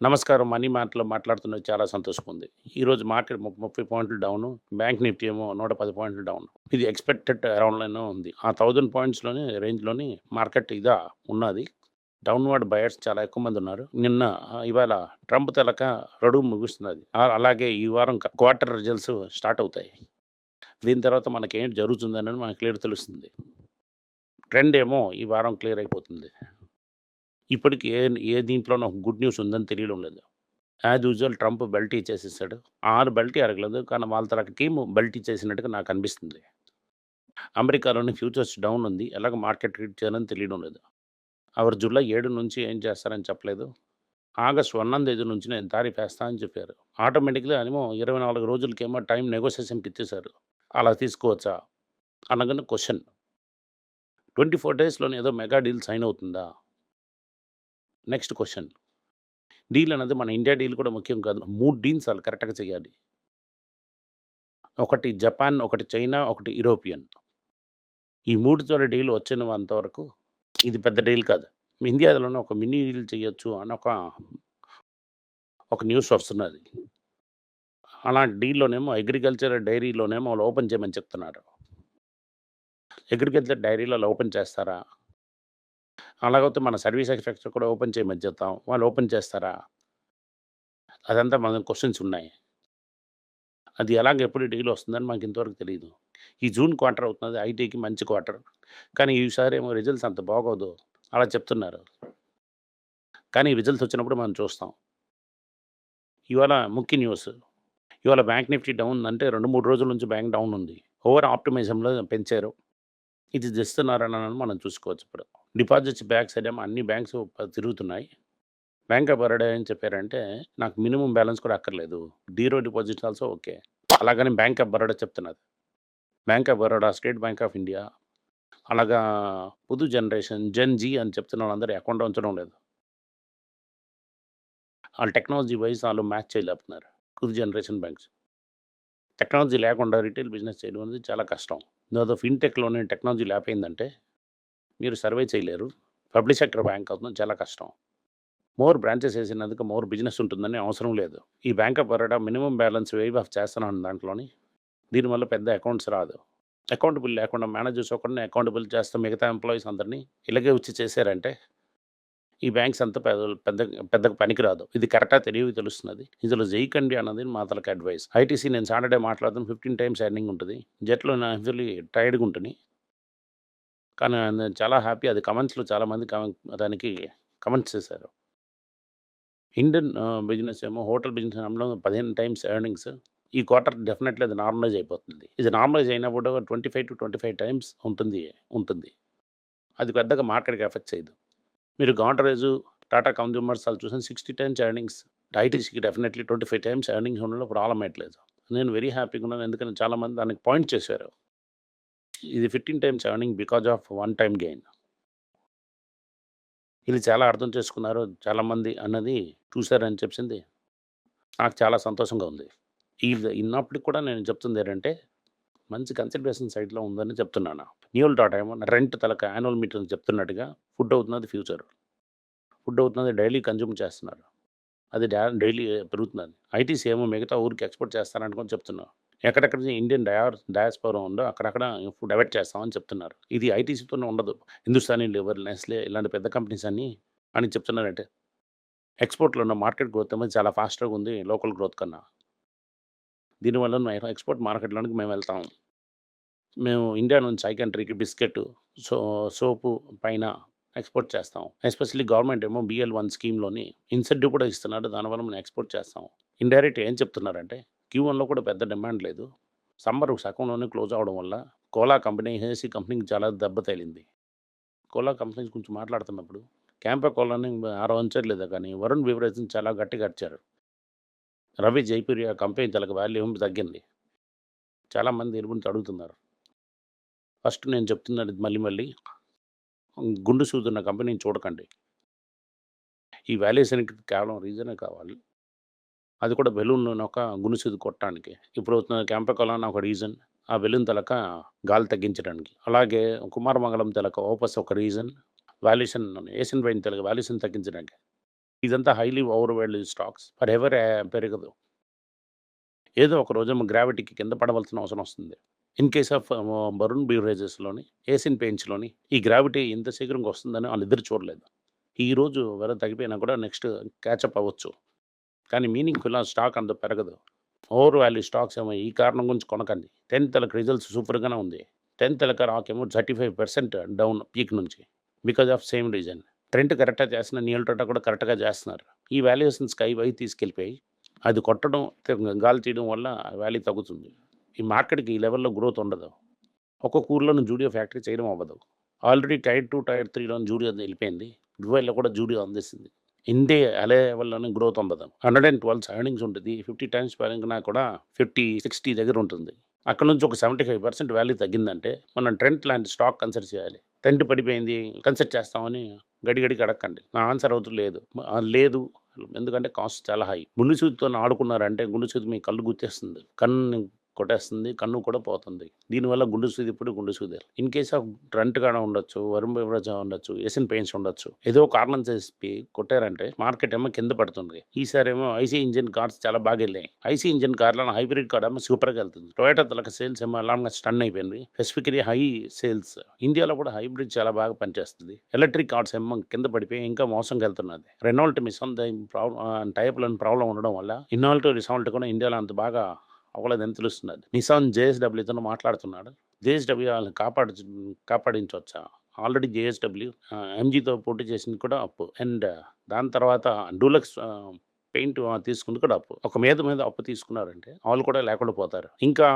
నమస్కారం. మనీ మార్ట్‌లో మాట్లాడుతున్నది చాలా సంతోషంగా ఉంది. ఈరోజు మార్కెట్ ముప్పై పాయింట్లు డౌను. బ్యాంక్ నిఫ్టీ ఏమో 110 పాయింట్లు డౌన్. ఇది ఎక్స్‌పెక్టెడ్ అరౌండ్‌లోనే ఉంది. ఆ థౌజండ్ పాయింట్స్‌లోనే రేంజ్‌లోని మార్కెట్ ఇదా ఉన్నది. డౌన్‌వర్డ్ బయర్స్ చాలా ఎక్కువ మంది ఉన్నారు. నిన్న ఇవాళ ట్రంప్ తెలక రడుగు ముగుస్తున్నది. అలాగే ఈ వారం క్వార్టర్ రిజల్ట్స్ స్టార్ట్ అవుతాయి. దీని తర్వాత మనకేంటి జరుగుతుందనేది మనకు క్లియర్ తెలుస్తుంది. ట్రెండ్ ఏమో ఈ వారం క్లియర్ అయిపోతుంది. ఇప్పటికి ఏ ఏ దీంట్లోనో గుడ్ న్యూస్ ఉందని తెలియడం లేదు. యాజ్ యూజువల్ ట్రంప్ బెల్ట్ ఇచ్చేసేసాడు. ఆరు బెల్ట్ అరగలేదు. కానీ వాళ్ళ తరహా టీము బెల్ట్ ఇచ్చేసినట్టుగా నాకు అనిపిస్తుంది. అమెరికాలోని ఫ్యూచర్స్ డౌన్ ఉంది. ఎలాగ మార్కెట్ ట్రీట్ చేయాలని తెలియడం లేదు. అవరు జూలై ఏడు నుంచి ఏం చేస్తారని చెప్పలేదు. ఆగస్ట్ 1 తేదీ నుంచి నేను తారీఫ్ వేస్తా అని చెప్పారు. ఆటోమేటిక్‌గా ఏమో 24 రోజులకేమో టైం నెగోషియేషన్‌కి ఇచ్చేసారు. అలా తీసుకోవచ్చా? అనగానే క్వశ్చన్ ట్వంటీ ఫోర్ డేస్‌లోనే ఏదో మెగా డీల్ సైన్ అవుతుందా? నెక్స్ట్ క్వశ్చన్ డీల్ అనేది మన ఇండియా డీల్ కూడా ముఖ్యం కాదు. మూడు డీల్స్ అలా కరెక్ట్‌గా చేయాలి. ఒకటి జపాన్, ఒకటి చైనా, ఒకటి యూరోపియన్. ఈ 3 తోటి డీల్ వచ్చిన అంతవరకు ఇది పెద్ద డీల్ కాదు. ఇండియాలోనే ఒక మినీ డీల్ చేయొచ్చు అని ఒక ఒక న్యూస్ వస్తున్నది. అలాంటి డీల్‌లోనేమో అగ్రికల్చర్ డైరీలోనేమో వాళ్ళు ఓపెన్ చేయమని చెప్తున్నారు. అగ్రికల్చర్ డైరీలో ఓపెన్ చేస్తారా? అలాగైతే మన సర్వీస్ ఎక్స్‌పెక్ట్స్ కూడా ఓపెన్ చేయమని చెప్తాం. వాళ్ళు ఓపెన్ చేస్తారా? అదంతా మన క్వశ్చన్స్ ఉన్నాయి. అది ఎలాగ ఎప్పుడు డీల్ వస్తుందని మనకి ఇంతవరకు తెలియదు ఈ జూన్ క్వార్టర్ అవుతున్నది. ఐటీకి మంచి క్వార్టర్. కానీ ఈసారి ఏమో రిజల్ట్స్ అంత బాగోదు. అలా చెప్తున్నారు. కానీ రిజల్ట్స్ వచ్చినప్పుడు మనం చూస్తాం. ఇవాళ ముఖ్య న్యూస్. ఇవాళ బ్యాంక్ నిఫ్టీ డౌన్ అంటే 2, 3 రోజుల నుంచి బ్యాంక్ డౌన్ ఉంది. ఓవర్ ఆప్టిమైజంలో పెంచారు. ఇది తెస్తున్నారని మనం చూసుకోవచ్చు ఇప్పుడు. డిపాజిట్స్ బ్యాంక్స్ సైడ్ ఏమో అన్ని బ్యాంక్స్ తిరుగుతున్నాయి. బ్యాంక్ ఆఫ్ బరోడా ఏం చెప్పారంటే నాకు మినిమం బ్యాలెన్స్ కూడా అక్కర్లేదు. Zero deposits also okay. అలాగని బ్యాంక్ ఆఫ్ బరోడా చెప్తున్నది. Bank of Baroda, state bank of India అలాగా పుదు జనరేషన్, జెన్ జీ అని చెప్తున్న వాళ్ళందరూ అకౌంట్ ఉంచడం లేదు. వాళ్ళు టెక్నాలజీ వైస్ వాళ్ళు మ్యాచ్ చేయలేపుతున్నారు పుదు జనరేషన్ బ్యాంక్స్. టెక్నాలజీ లేకుండా రిటైల్ బిజినెస్ చేయడం అనేది చాలా కష్టం. దాదాపు ఫిన్‌టెక్‌లోనే టెక్నాలజీ లేకపోయిందంటే మీరు సర్వే చేయలేరు. పబ్లిక్ సెక్టర్ బ్యాంక్ అవుతుంది చాలా కష్టం. మోర్ బ్రాంచెస్ వేసినందుకు మోర్ బిజినెస్ ఉంటుందని అవసరం లేదు. ఈ bank of Baroda minimum balance waive off చేస్తున్నాను దాంట్లోని. దీనివల్ల పెద్ద అకౌంట్స్ రాదు. అకౌంటబుల్ లేకుండా మేనేజర్స్ ఒకరిని అకౌంటబుల్ చేస్తే మిగతా ఎంప్లాయీస్ అందరినీ ఇలాగే వచ్చి చేశారంటే ఈ బ్యాంక్స్ అంతా పెద్ద పెద్ద పెద్ద పనికిరాదు. ఇది కరెక్టా తెలియక తెలుస్తున్నది. ఇందులో జేయకండి అన్నది మా తాలూకా అడ్వైస్. ఐటీసీ నేను సాటర్‌డే మాట్లాడుతాను 15 టైమ్స్ ఎర్నింగ్ ఉంటుంది జెట్‌లో నా యాక్చువల్లీ టైర్డ్‌గా ఉంటుంది కానీ చాలా హ్యాపీ అది కమెంట్స్‌లో చాలామంది కమెంట్ దానికి కమెంట్స్ చేశారు. ఇండియన్ బిజినెస్ ఏమో హోటల్ బిజినెస్ అందులో 15 టైమ్స్ ఎర్నింగ్స్. ఈ క్వార్టర్ డెఫినెట్‌లీ అది నార్మలైజ్ అయిపోతుంది. ఇది నార్మలైజ్ అయినప్పుడు 25-25 టైమ్స్ ఉంటుంది ఉంటుంది. అది పెద్దగా మార్కెట్‌కి ఎఫెక్ట్ చేయదు. మీరు గోడ్రేజ్, టాటా కన్స్యూమర్స్ వాళ్ళు చూసిన 60 టైమ్స్ ఎర్నింగ్స్. ఐటీసీకి డెఫినెట్‌లీ 25 టైమ్స్ ఎర్నింగ్స్ ఉండడం ప్రాబ్లమ్ అయ్యట్లేదు నేను వెరీ హ్యాపీగా ఉన్నాను. ఎందుకంటే చాలామంది దానికి పాయింట్ చేశారు. ఇది 15 times earning because of one time gain. ఇది చాలా అర్థం చేసుకున్నారు చాలామంది అన్నది చూశారని చెప్పింది. నాకు చాలా సంతోషంగా ఉంది. ఈ ఇన్నప్పటికి కూడా నేను చెప్తుంది ఏంటంటే మంచి కన్సిడరేషన్ సైడ్‌లో ఉందని చెప్తున్నాను. న్యూల్ డాట్ ఏమో రెంట్ తలక యాన్యువల్ మీటర్ చెప్తున్నట్టుగా ఫుడ్ అవుతున్నది ఫ్యూచర్. ఫుడ్ అవుతున్నది డైలీ కన్జ్యూమ్ చేస్తున్నారు. అది డైలీ పెరుగుతున్నది. ఐటీసీ ఏమో మిగతా ఊరికి ఎక్స్‌పోర్ట్ చేస్తారనుకొని చెప్తున్నాను ఎక్కడెక్కడ ఇండియన్ డయార్ డయాస్పోరా ఉందో అక్కడక్కడ ఫుడ్ డైవర్ట్ చేస్తామని చెప్తున్నారు. ఇది ఐటీసీతోనే ఉండదు. హిందుస్థానీ లివర్, నెస్లే ఇలాంటి పెద్ద కంపెనీస్ అని అని చెప్తున్నారంటే ఎక్స్‌పోర్ట్‌లో ఉన్న మార్కెట్ గ్రోత్ అనేది చాలా ఫాస్ట్‌గా ఉంది లోకల్ గ్రోత్ కన్నా. దీనివల్ల ఎక్స్‌పోర్ట్ మార్కెట్‌లోనికి మేము వెళ్తాం. మేము ఇండియా నుంచి ఐ కంట్రీకి బిస్కెట్, సో సోపు పైన ఎక్స్‌పోర్ట్ చేస్తాం. ఎస్పెషల్లీ గవర్నమెంట్ ఏమో బీఎల్ వన్ స్కీమ్‌లోని ఇన్సెంటివ్ కూడా ఇస్తున్నారు. దానివల్ల మనం ఎక్స్‌పోర్ట్ చేస్తాం. ఇండైరెక్ట్ ఏం చెప్తున్నారంటే క్యూవన్‌లో కూడా పెద్ద డిమాండ్ లేదు. సమ్మర్ సగంలోనే క్లోజ్ అవ్వడం వల్ల కోలా కంపెనీ, హెనెసీ కంపెనీకి చాలా దెబ్బ తగిలింది. కోలా కంపెనీ గురించి మాట్లాడుతున్నప్పుడు క్యాంపా కోలాని ఆరవంచట్లేదు కానీ వరుణ్ బీవరేజ్ని చాలా గట్టిగా అరిచారు. రవి జైపూరియా కంపెనీ తలకు వాల్యూమ్ తగ్గింది. చాలామంది దీని అడుగుతున్నారు. ఫస్ట్ నేను చెప్తున్నాను మళ్ళీ మళ్ళీ గుండు సూదున్న కంపెనీని చూడకండి. ఈ వాల్యుయేషన్‌కి కేవలం రీజనే కావాలి. అది కూడా బెలూన్ ఒక గుండు కొట్టడానికి. ఇప్పుడు అవుతున్న క్యాంపా కోలా ఒక రీజన్. ఆ బెలూన్ తలక గాలి తగ్గించడానికి. అలాగే కుమారమంగళం తెలక ఓపస్ ఒక రీజన్. వాల్యుయేషన్ ఏషియన్ పెయిన్ తెలక వాల్యుయేషన్ తగ్గించడానికి. ఇదంతా highly over value stocks forever పెరగదు ఏదో ఒక రోజు గ్రావిటీకి కింద పడవలసిన అవసరం వస్తుంది ఇన్ కేస్ ఆఫ్ బరుణ్ బ్యూరేజెస్లోని ఏసిన్ పెయింట్స్లోని ఈ గ్రావిటీ ఇంత శీఘ్రంగా వస్తుందని వాళ్ళు ఎదురు చూడలేదు ఈ రోజు వర తగ్గిపోయినా కూడా నెక్స్ట్ క్యాచప్ అవ్వచ్చు కానీ మీనింగ్ఫుల్ స్టాక్ అంత పెరగదు. ఓవర్ వాల్యూ స్టాక్స్ ఏమో ఈ కారణం గురించి కొనకండి. టెన్త్ తలకు రిజల్ట్స్ సూపర్గానే ఉంది. టెన్త్ తలక రాకేమో thirty five percent down peak నుంచి because of same reason. Trent కరెక్ట్గా చేస్తున్న నీళ్ళ కూడా కరెక్ట్గా చేస్తున్నారు. ఈ వాల్యుయేషన్ స్కై వై తీసుకెళ్ళిపోయి అది కొట్టడం గాలి తీయడం వల్ల వాల్యూ తగ్గుతుంది. ఈ మార్కెట్కి ఈ లెవెల్లో గ్రోత్ ఉండదు. ఒక్కొక్క ఊర్లోనూ జూడియో ఫ్యాక్టరీ చేయడం అవ్వదు. ఆల్రెడీ టైర్ టూ టైర్ త్రీలోని జూడియో వెళ్ళిపోయింది. దుబాయ్లో కూడా జూడియో అందిస్తుంది. ఇండియా అలే వల్లనే గ్రోత్ ఉండదు. హండ్రెడ్ అండ్ ట్వెల్వ్ ఎర్నింగ్స్ ఉంటుంది. ఫిఫ్టీ టైమ్స్ పెరిగినా కూడా ఫిఫ్టీ సిక్స్టీ దగ్గర ఉంటుంది. అక్కడ నుంచి ఒక సెవెంటీ ఫైవ్ పర్సెంట్ వాల్యూ తగ్గిందంటే మనం ట్రెండ్ లాంటి స్టాక్ కన్సిడర్ చేయాలి. ట్రెండ్ పడిపోయింది కన్సిడర్ చేస్తామని గడిగడికి అడగండి నా ఆన్సర్ అవుతుంది లేదు. లేదు. ఎందుకంటే కాస్ట్ చాలా హై గుండు సూదితో ఆడుకున్నారంటే గుండు చూతి మీ కళ్ళు గుర్తేస్తుంది కన్ను కొట్టేస్తుంది కన్ను కూడా పోతుంది. దీనివల్ల గుండె సూది ఇప్పుడు గుండె సూది ఇన్ కేస్ ఆఫ్ ట్రంట్ కాడ ఉండొచ్చు వరుణ్ బెవరేజ్ ఉండొచ్చు ఏసిన్ పెయిన్స్ ఉండొచ్చు ఏదో కారణం చేసి కొట్టారంటే మార్కెట్ ఏమో కింద పడుతుంది. ఈసారి ఏమో ఐసీ ఇంజిన్ కార్స్ చాలా బాగా వెళ్ళాయి. ఐసీ ఇంజిన్ కార్లను హైబ్రిడ్ కార్ ఏమో సూపర్గా వెళ్తుంది. టొయోటా తలక సేల్స్ ఏమో అలాగా స్టన్ అయిపోయింది. Specifically high sales. ఇండియాలో కూడా హైబ్రిడ్ చాలా బాగా పనిచేస్తుంది. ఎలక్ట్రిక్ కార్స్ ఏమో కింద పడిపోయి ఇంకా మోసం వెళ్తున్నది. రెనాల్ట్ మిస్ ప్రాబ్లం టైప్లోని ప్రాబ్లం ఉండడం వల్ల ఇన్నాల్ట్ రిసాల్ట్ కూడా ఇండియాలో అంత బాగా అవ్వలేదని తెలుస్తున్నది. నిసాన్ జేఎస్డబ్ల్యూతో మాట్లాడుతున్నాడు. జేఎస్డబ్ల్యూ వాళ్ళని కాపాడు కాపాడించవచ్చా ఆల్రెడీ జేఎస్డబ్ల్యూ ఎంజీతో పోటీ చేసింది కూడా అప్పు. అండ్ దాని తర్వాత డూలక్స్ పెయింట్ తీసుకుంది కూడా అప్పు. ఒక మీద మీద అప్పు తీసుకున్నారంటే వాళ్ళు కూడా లేకుండా పోతారు. ఇంకా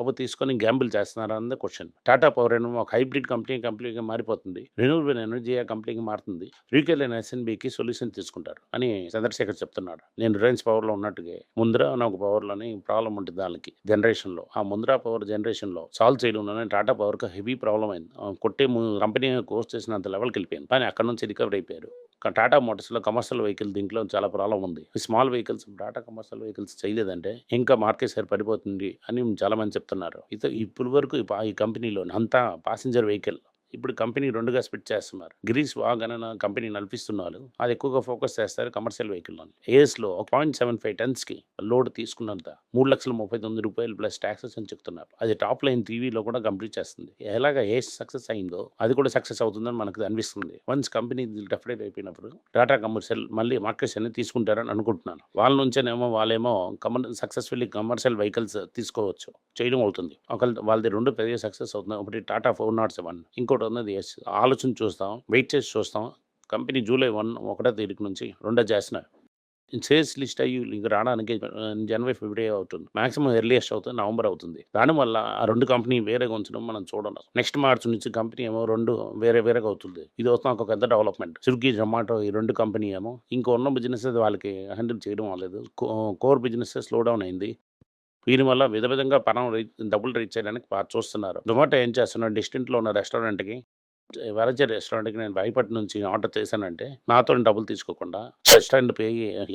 అవి తీసుకొని గ్యాంబుల్ చేస్తున్నారా అన్నది క్వశ్చన్. టాటా పవర్ ఏమో ఒక హైబ్రిడ్ కంపెనీ కంపెనీకి మారిపోతుంది. రెన్యూవబుల్ ఎనర్జీ కంపెనీకి మారుతుంది. రీకేల్ అండ్ ఎస్ఎన్బికి సొల్యూషన్ తీసుకుంటారు అని చంద్రశేఖర్ చెప్తున్నాడు. నేను రిలయన్స్ పవర్లో ఉన్నట్టుగా ముంద్రా అనే ఒక పవర్లోని ప్రాబ్లం ఉంటుంది దానికి జనరేషన్లో. ఆ ముంద్రా పవర్ జనరేషన్లో సాల్వ్ చేయడంలోనే టాటా పవర్కి హెవీ ప్రాబ్లం అయింది. కొట్టే కంపెనీ కోర్స్ చేసినంత లెవెల్కి వెళ్ళిపోయింది. కానీ అక్కడ నుంచి రికవర్ అయిపోయారు. టాటా మోటార్స్లో కమర్షియల్ వెహికల్ దీంట్లో చాలా ప్రాబ్లం ఉంది. Small vehicles Tata commercial vehicles చేయలేదంటే ఇంకా మార్కెట్ షేర్ పడిపోతుంది అని చాలా మంది చెప్తున్నారు. ఇది ఇప్పుడు వరకు ఈ కంపెనీలో అంతా పాసింజర్ వెహికల్ ఇప్పుడు కంపెనీ రెండుగా స్ప్లిట్ చేస్తున్నారు. గ్రీస్ వాగన్ అనే కంపెనీ నడిపిస్తున్నారు. అది ఎక్కువగా ఫోకస్ చేస్తారు కమర్షియల్ వెహికల్ ఏఎస్లో ఒక పాయింట్ సెవెన్ ఫైవ్ టన్స్కి లోడ్ తీసుకున్నంత మూడు లక్షల ముప్పై తొమ్మిది రూపాయలు ప్లస్ ట్యాక్సెస్ అని చెప్తున్నారు. అది టాప్ లైన్ టీవీలో కూడా కంప్లీట్ చేస్తుంది. ఎలాగ ఏ సక్సెస్ అయిందో అది కూడా సక్సెస్ అవుతుందని మనకు అనిపిస్తుంది. వన్స్ కంపెనీ డెఫినెట్ అయిపోయినప్పుడు టాటా కమర్షియల్ మళ్ళీ మార్కెట్స్ అన్ని తీసుకుంటారని అనుకుంటున్నాను. వాళ్ళ నుంచేనేమో వాళ్ళేమో కమర్ సక్సెస్ఫుల్లీ కమర్షియల్ వెహికల్స్ తీసుకోవచ్చు. చేయడం అవుతుంది. ఒకళ్ళు వాళ్ళది రెండు పెద్ద సక్సెస్ అవుతుంది. ఒకటి టాటా ఫోర్ నాట్ సెవెన్ ఇంకోటి ఉన్నది ఆలోచన చూస్తాం వెయిట్ చేసి చూస్తాం. కంపెనీ జూలై వన్ ఒకటో తేదీకి నుంచి రెండో చేసిన సేల్స్ లిస్ట్ అయ్యి ఇంక రావడానికి జనవరి ఫిబ్రవరి అవుతుంది. మాక్సిమం ఎర్లియస్ట్ అవుతుంది నవంబర్ అవుతుంది. దానివల్ల ఆ రెండు కంపెనీ వేరేగా ఉంచడం మనం చూడడం నెక్స్ట్ మార్చ్ నుంచి కంపెనీ ఏమో రెండు వేరే వేరేగా అవుతుంది. ఇది వస్తాం ఒక పెద్ద డెవలప్మెంట్. స్విగ్గీ జొమాటో ఈ రెండు కంపెనీ ఏమో ఇంకో ఉన్న బిజినెస్ వాళ్ళకి హ్యాండిల్ చేయడం అవ్వలేదు కోర్ బిజినెస్ స్లో డౌన్ అయింది. దీనివల్ల విధ విధంగా పనం డబ్బులు రీచ్ చేయడానికి చూస్తున్నారు. జొమాటో ఏం చేస్తున్నారు డిస్టెంట్లో ఉన్న రెస్టారెంట్కి వెరజ రెస్టారెంట్కి నేను భయపడి నుంచి ఆర్డర్ చేశానంటే నాతో డబ్బులు తీసుకోకుండా రెస్టారెంట్ పే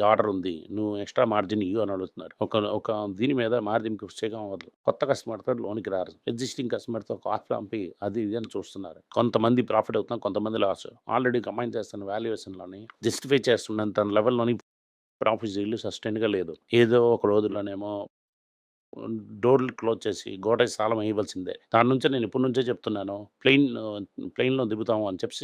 ఆర్డర్ ఉంది. నువ్వు ఎక్స్ట్రా మార్జిన్ ఇవ్వు అని అడుగుతున్నారు. ఒక ఒక దీని మీద మార్జిన్ చేయడం అవ్వదు కొత్త కస్టమర్తో లోనికి రారు. ఎగ్జిస్టింగ్ కస్టమర్తో కాస్ట్ పంపి అది ఇది అని చూస్తున్నారు. కొంతమంది ప్రాఫిట్ అవుతున్నారు కొంతమంది లాస్. ఆల్రెడీ కంబైన్ చేస్తున్న వాల్యుయేషన్లోని జస్టిఫై చేస్తున్నంత లెవెల్లోని ప్రాఫిట్ జీలు సస్టైన్గా లేదు. ఏదో ఒక రోజులోనేమో డోర్లు క్లోజ్ చేసి గోడ సాలం వేయవలసిందే. దాని నుంచే నేను ఇప్పటి నుంచే చెప్తున్నాను. ప్లెయిన్ ప్లెయిన్లో దిగుతాము అని చెప్పి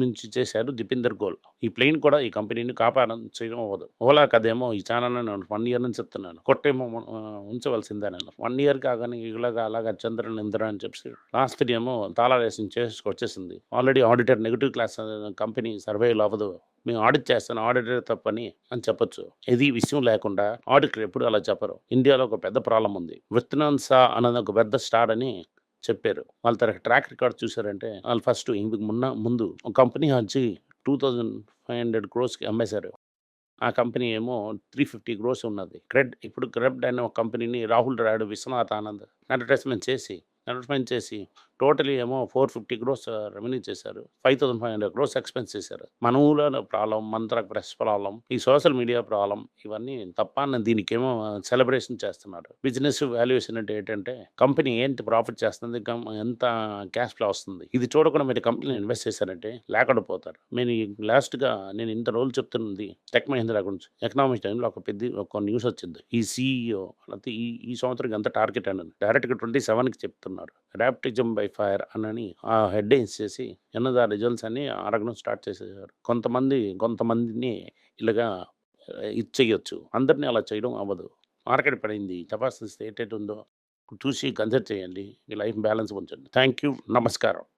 నుంచి చేశారు దీపిందర్ గోల్. ఈ ప్లెయిన్ కూడా ఈ కంపెనీని కాపాడడం చేయడం అవ్వదు. ఓలా కదేమో ఈ ఛానల్ నేను వన్ ఇయర్ నుంచి చెప్తున్నాను. కొట్టేమో ఉంచవలసిందే నేను వన్ ఇయర్ కాగానే ఇలాగా అలాగా చంద్రన్ ఇంద్ర అని చెప్పి లాస్ట్ ఏమో తాళా వేసి చేసి వచ్చేసింది. Already auditor negative clause company సర్వేలు అవ్వదు. మేము ఆడిట్ చేస్తాను ఆడిటర్ తప్పని అని చెప్పొచ్చు. ఇది విషయం లేకుండా ఆడిటర్ ఎప్పుడు అలా చెప్పరు. ఇండియాలో ఒక పెద్ద ప్రాబ్లం ఉంది. విత్తనాన్సా అన్నది ఒక పెద్ద స్టార్ అని చెప్పారు. వాళ్ళ తరగతి ట్రాక్ రికార్డ్ చూసారంటే వాళ్ళు ఫస్ట్ ఇందుకు మున్న ముందు ఒక కంపెనీ వచ్చి టూ థౌజండ్ ఫైవ్ హండ్రెడ్ క్రోస్కి అమ్మేశారు. ఆ కంపెనీ ఏమో త్రీ ఫిఫ్టీ క్రోస్ ఉన్నది. క్రెడ్ ఇప్పుడు క్రెడ్ అనే ఒక కంపెనీని రాహుల్ రాయుడు విశ్వనాథ్ ఆనంద్ అడ్వర్టైజ్మెంట్ చేసి అడ్వర్టైజ్మెంట్ చేసి టోటలీ ఏమో ఫోర్ ఫిఫ్టీ క్రోర్స్ రెవెన్యూ చేశారు. Five thousand five hundred crores expense చేశారు. మన ఊళ్ళో ప్రాబ్లం మంత్ర ప్రెస్ ప్రాబ్లం ఈ సోషల్ మీడియా ప్రాబ్లం ఇవన్నీ తప్ప దీనికేమో సెలబ్రేషన్ చేస్తున్నారు బిజినెస్ వాల్యుయేషన్ అంటే ఏంటంటే కంపెనీ ఏంటి ప్రాఫిట్ చేస్తుంది ఎంత క్యాష్ ఫ్లో వస్తుంది. ఇది చూడకుండా మీరు కంపెనీ ఇన్వెస్ట్ చేశారంటే లేకుండా పోతారు. నేను లాస్ట్గా నేను ఇంత రోజులు చెప్తున్నది టెక్ మహేంద్ర గురించి. ఎకనామిక్స్ టైంలో ఒక పెద్ద ఒక న్యూస్ వచ్చింది. ఈ సీఈఓ లేకపోతే ఈ ఈ సంవత్సరం ఎంత టార్గెట్ అని డైరెక్ట్గా ట్వంటీ సెవెన్కి చెప్తున్నారు. ర్యాప్టిజం బై ఫైర్ అని ఆ హెడ్ చేసి ఎన్నదా రిజల్ట్స్ అని అడగడం స్టార్ట్ చేసేసారు. కొంతమంది కొంతమందిని ఇలాగా ఇది చేయొచ్చు అందరినీ అలా చేయడం అవ్వదు. మార్కెట్ పడింది. కెపాసిటీ స్టేటెడ్ ఉందో చూసి కన్సిడర్ చేయండి. మీ లైఫ్ బ్యాలెన్స్ ఉంచండి. థ్యాంక్ యూ నమస్కారం.